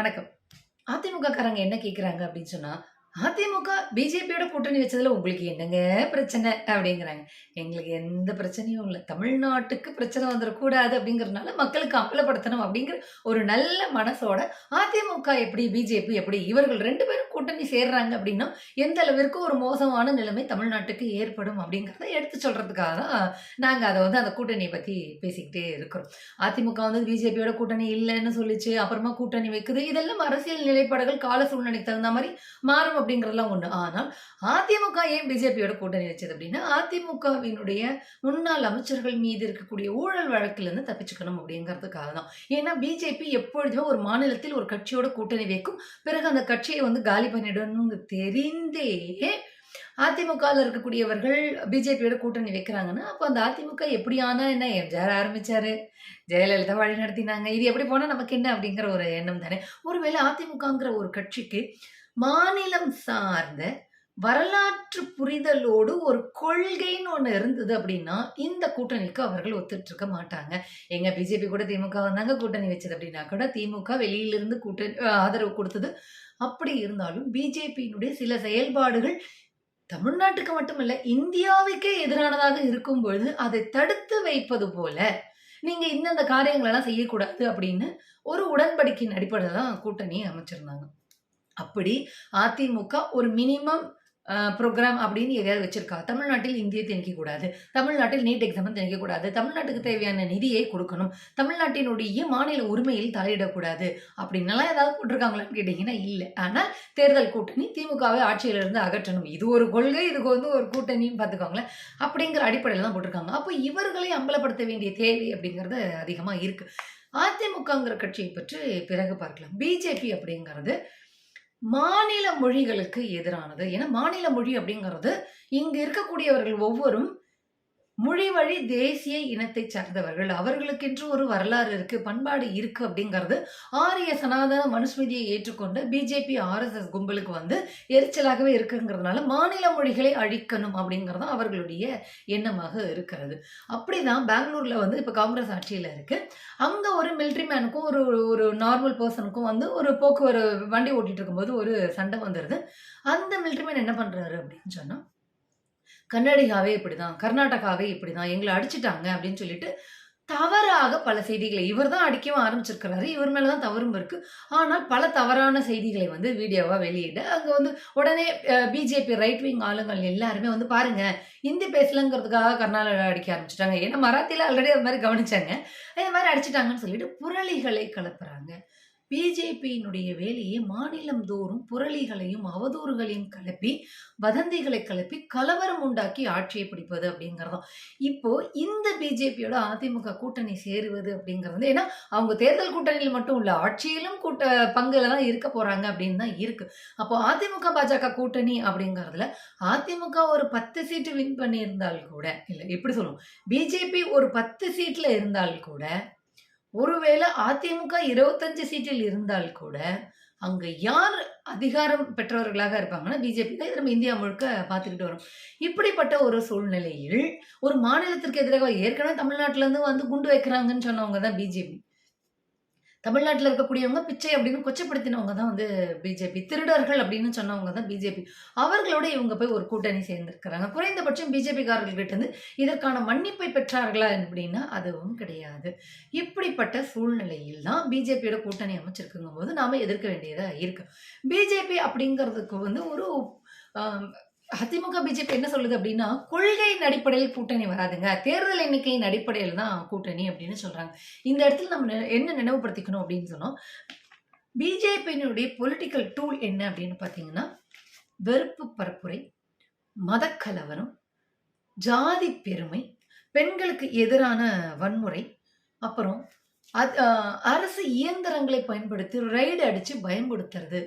வணக்கம். அதிமுக காரங்க என்ன கேட்குறாங்க அப்படின்னு சொன்னா, "அதிமுக பிஜேபியோட கூட்டணி வச்சதுல உங்களுக்கு என்னங்க பிரச்சனை?" அப்படிங்கிறாங்க. எங்களுக்கு எந்த பிரச்சனையும் இல்லை தமிழ்நாட்டுக்கு பிரச்சனை வந்துடக்கூடாது அப்படிங்கிறதுனால மக்களுக்கு அம்பலப்படுத்தணும் அப்படிங்கிற ஒரு நல்ல மனசோட அதிமுக எப்படி, பிஜேபி எப்படி இவர்கள் ரெண்டு பேரும் கூட்டணி சேர்றாங்க அப்படின்னா, எந்த அளவிற்கு ஒரு மோசமான நிலைமை தமிழ்நாட்டுக்கு ஏற்படும் அப்படிங்கிறத எடுத்து சொல்றதுக்காக தான் நாங்கள் அதை வந்து அந்த கூட்டணியை பத்தி பேசிக்கிட்டே இருக்கிறோம். அதிமுக வந்து பிஜேபியோட கூட்டணி இல்லைன்னு சொல்லிச்சு அப்புறமா கூட்டணி வைக்குது. இதெல்லாம் அரசியல் நிலைப்பாடுகள் கால சூழ்நிலைக்கு தகுந்த மாதிரி மாறும் அப்படிங்கிறதுலாம் ஒண்ணு. ஆனால் அதிமுக ஏன் பிஜேபியோட கூட்டணி வச்சது அப்படின்னா, அதிமுகவினுடைய முன்னாள் அமைச்சர்கள் மீது இருக்கக்கூடிய ஊழல் வழக்கிலிருந்து தப்பிச்சுக்கணும் அப்படிங்கிறதுக்காக தான். ஏன்னா பிஜேபி எப்பொழுதுமே ஒரு மாநிலத்தில் ஒரு கட்சியோட கூட்டணி வைக்கும். பிறகு அந்த கட்சியை வந்து காலி பண்ணிடணும்னு தெரிந்தே அதிமுகவில் இருக்கக்கூடியவர்கள் பிஜேபியோட கூட்டணி வைக்கிறாங்கன்னா, அப்போ அந்த அதிமுக எப்படி என்ன? எம்ஜிஆர் ஆரம்பிச்சாரு. ஜெயலலிதா வழி நடத்தினாங்க இது எப்படி போனால் நமக்கு என்ன? அப்படிங்கிற ஒரு எண்ணம் தானே. ஒருவேளை அதிமுகங்கிற ஒரு கட்சிக்கு மாநிலம் சார்ந்த வரலாற்று புரிதலோடு ஒரு கொள்கைன்னு ஒன்று இருந்தது அப்படின்னா, இந்த கூட்டணிக்கு அவர்கள் ஒத்துட்டு இருக்க மாட்டாங்க. எங்க பிஜேபி கூட திமுக வந்தாங்க கூட்டணி வச்சது அப்படின்னா கூட திமுக வெளியிலிருந்து கூட்டணி ஆதரவு கொடுத்தது அப்படி இருந்தாலும் பிஜேபியினுடைய சில செயல்பாடுகள் தமிழ்நாட்டுக்கு மட்டுமல்ல, இந்தியாவுக்கே எதிரானதாக இருக்கும் பொழுது, அதை தடுத்து வைப்பது போல, நீங்க இந்தந்த காரியங்களெல்லாம் செய்யக்கூடாது அப்படின்னு ஒரு உடன்படிக்கையின் அடிப்படையில் தான் கூட்டணி அமைச்சிருந்தாங்க. அப்படி அதிமுக ஒரு மினிமம் ப்ரோக்ராம் அப்படின்னு எதையாவது வச்சிருக்கா? தமிழ்நாட்டில் இந்தியை திணிக்கக்கூடாது. தமிழ்நாட்டில் நீட் எக்ஸாம் திணிக்கக்கூடாது. தமிழ்நாட்டுக்கு தேவையான நிதியை கொடுக்கணும் தமிழ்நாட்டினுடைய மாநில உரிமையில் தலையிடக்கூடாது. அப்படின்னலாம் ஏதாவது போட்டிருக்காங்களான்னு கேட்டீங்கன்னா இல்லை ஆனால் தேர்தல் கூட்டணி திமுகவை ஆட்சியிலிருந்து அகற்றணும். இது ஒரு கொள்கை. இதுக்கு வந்து ஒரு கூட்டணின்னு பார்த்துக்கோங்களேன். அப்படிங்கிற அடிப்படையில் தான் போட்டிருக்காங்க. அப்போ இவர்களை அம்பலப்படுத்த வேண்டிய தேவை அப்படிங்கிறது அதிகமாக இருக்குது அதிமுகங்கிற கட்சியை பற்றி பிறகு பார்க்கலாம். பிஜேபி அப்படிங்கிறது மாநில மொழிகளுக்கு எதிரானது. ஏன்னா மாநில மொழி அப்படிங்கிறது இங்க இருக்கக்கூடியவர்கள் ஒவ்வொரும் மொழி வழி தேசிய இனத்தை சார்ந்தவர்கள். அவர்களுக்கென்று ஒரு வரலாறு இருக்கு, பண்பாடு இருக்கு அப்படிங்கிறது ஆரிய சனாதன மனுஸ்மிருதியை ஏற்றுக்கொண்ட பிஜேபி, ஆர்எஸ்எஸ் கும்பலுக்கு வந்து எரிச்சலாகவே இருக்குங்கிறதுனால, மாநில மொழிகளை அழிக்கணும் அப்படிங்கிறது தான் அவர்களுடைய எண்ணமாக இருக்கிறது. அப்படிதான் பெங்களூர்ல வந்து இப்போ காங்கிரஸ் ஆட்சியில் இருக்கு. அங்க ஒரு மிலிட்ரி மேனுக்கும் ஒரு ஒரு நார்மல் பர்சனுக்கும் வந்து ஒரு போக்குவரத்து வண்டி ஓட்டிட்டு இருக்கும்போது ஒரு சண்டை வந்துடுது அந்த மிலிட்ரி மேன் என்ன பண்றாரு அப்படின்னு சொன்னா, "கர்நாடகாவே இப்படிதான், கர்நாடகாவே இப்படிதான். எங்களை அடிச்சுட்டாங்க" அப்படின்னு சொல்லிட்டு தவறாக பல செய்திகளை இவர் தான் அடிக்கவும் ஆரம்பிச்சிருக்கிறாரு. இவர் மேலே தான் தவறும் இருக்கு. ஆனால் பல தவறான செய்திகளை வந்து வீடியோவா வெளியிட, அங்க வந்து உடனே பிஜேபி ரைட் விங் ஆளுங்கள் எல்லாருமே வந்து பாருங்க, இந்தி பேசலங்கிறதுக்காக கர்நாடகா அடிக்க ஆரம்பிச்சிட்டாங்க ஏன்னா மராத்தியில ஆல்ரெடி அது மாதிரி கவனிச்சாங்க. இந்த மாதிரி அடிச்சிட்டாங்கன்னு சொல்லிட்டு புரளிகளை கலப்புறாங்க பிஜேபியினுடைய வேலையே மாநிலம் தோறும் புரளிகளையும், அவதூறுகளையும் கலப்பி வதந்திகளை கலப்பி கலவரம் உண்டாக்கி ஆட்சியை பிடிப்பது அப்படிங்கிறது தான். இப்போ இந்த பிஜேபியோட அதிமுக கூட்டணி சேருவது அப்படிங்கிறது வந்து ஏன்னா அவங்க தேர்தல் கூட்டணியில் மட்டும் இல்லை ஆட்சியிலும் கூட்ட பங்குல தான் இருக்க போறாங்க அப்படின்னு தான் இருக்கு. அப்போ அதிமுக, பாஜக கூட்டணி அப்படிங்கிறதுல அதிமுக ஒரு 10 சீட்டு வின் பண்ணியிருந்தால் கூட இல்லை எப்படி சொல்லுவோம், பிஜேபி ஒரு 10 சீட்ல இருந்தால் கூட, ஒருவேளை அதிமுக 25 சீட்டில் இருந்தால் கூட, அங்க யார் அதிகாரம் பெற்றவர்களாக இருப்பாங்கன்னா பிஜேபி தான். நம்ம இந்தியா முழுக்க பார்த்துக்கிட்டு வரோம். இப்படிப்பட்ட ஒரு சூழ்நிலையில், ஒரு மாநிலத்திற்கு எதிராக ஏற்கனவே தமிழ்நாட்டிலேருந்து வந்து குண்டு வைக்கிறாங்கன்னு சொன்னவங்க தான் பிஜேபி. தமிழ்நாட்டில் இருக்கக்கூடியவங்க பிச்சை அப்படின்னு கொச்சைப்படுத்தினவங்க தான் வந்து பிஜேபி. திருடர்கள் அப்படின்னு சொன்னவங்க தான் பிஜேபி. அவர்களோட இவங்க போய் ஒரு கூட்டணி சேர்ந்திருக்கிறாங்க. குறைந்தபட்சம் பிஜேபிக்காரர்கள்கிட்ட இருந்து இதற்கான மன்னிப்பை பெற்றார்களா அப்படின்னா அதுவும் கிடையாது. இப்படிப்பட்ட சூழ்நிலையில் தான் பிஜேபியோட கூட்டணி அமைச்சிருக்குங்கும் போது நாம எதிர்க்க வேண்டியதாக இருக்கு. பிஜேபி அப்படிங்கிறதுக்கு வந்து ஒரு அதிமுக, பிஜேபி என்ன சொல்லுது அப்படின்னா, கொள்கையின் அடிப்படையில் கூட்டணி வராதுங்க. தேர்தல் எண்ணிக்கையின் அடிப்படையில் தான் கூட்டணி அப்படின்னு சொல்றாங்க. இந்த இடத்துல நம்ம என்ன நினைவுபடுத்திக்கணும் அப்படின்னு சொன்னோம் பிஜேபியினுடைய பொலிட்டிக்கல் டூல் என்ன அப்படின்னு பார்த்தீங்கன்னா, வெறுப்பு பரப்புரை, மதக்கலவரம், ஜாதி பெருமை, பெண்களுக்கு எதிரான வன்முறை, அப்புறம் அரசு இயந்திரங்களை பயன்படுத்தி ரைடு அடித்து பயன்படுத்துறது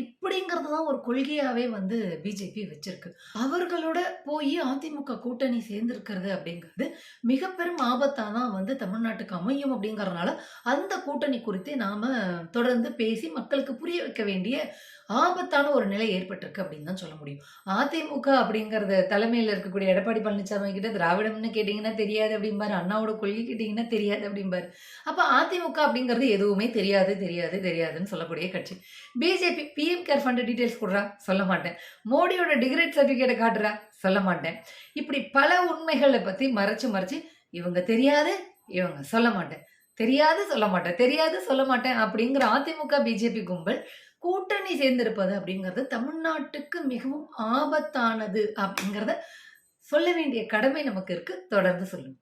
இப்படிங்கிறது தான் ஒரு கொள்கையாவே வந்து பிஜேபி வச்சிருக்கு. அவர்களோட போய் அதிமுக கூட்டணி சேர்ந்திருக்கிறது அப்படிங்கிறது மிக பெரும் ஆபத்தா தான் வந்து தமிழ்நாட்டுக்கு அமையும் அப்படிங்கறதுனால அந்த கூட்டணி குறித்து நாம தொடர்ந்து பேசி மக்களுக்கு புரிய வைக்க வேண்டிய ஆபத்தான ஒரு நிலை ஏற்பட்டிருக்கு அப்படின்னு தான் சொல்ல முடியும். அதிமுக அப்படிங்கிறது தலைமையில இருக்கக்கூடிய எடப்பாடி பழனிசாமி கிட்ட திராவிடம்னு கேட்டீங்கன்னா தெரியாது அப்படிம்பாரு. அண்ணாவோட கொள்கை கேட்டீங்கன்னா தெரியாது அப்படிம்பாரு. அப்ப அதிமுக அப்படிங்கிறது எதுவுமே தெரியாது, தெரியாது, தெரியாதுன்னு சொல்லக்கூடிய கட்சி. BJP PM care fund details கொடுறா சொல்ல மாட்டேன். மோடியோட டிகிரேட் சர்டிஃபிகேட்டை காட்டுறா, சொல்ல மாட்டேன். இப்படி பல உண்மைகளை பத்தி மறைச்சு, மறைச்சு இவங்க தெரியாது, இவங்க சொல்ல மாட்டேன். தெரியாது, சொல்ல மாட்டேன். தெரியாது, சொல்ல மாட்டேன் அப்படிங்கிற அதிமுக, பிஜேபி கும்பல் கூட்டணி சேர்ந்திருப்பது அப்படிங்கிறது தமிழ்நாட்டுக்கு மிகவும் ஆபத்தானது அப்படிங்கிறத சொல்ல வேண்டிய கடமை நமக்கு இருக்கு. தொடர்ந்து சொல்லுங்க.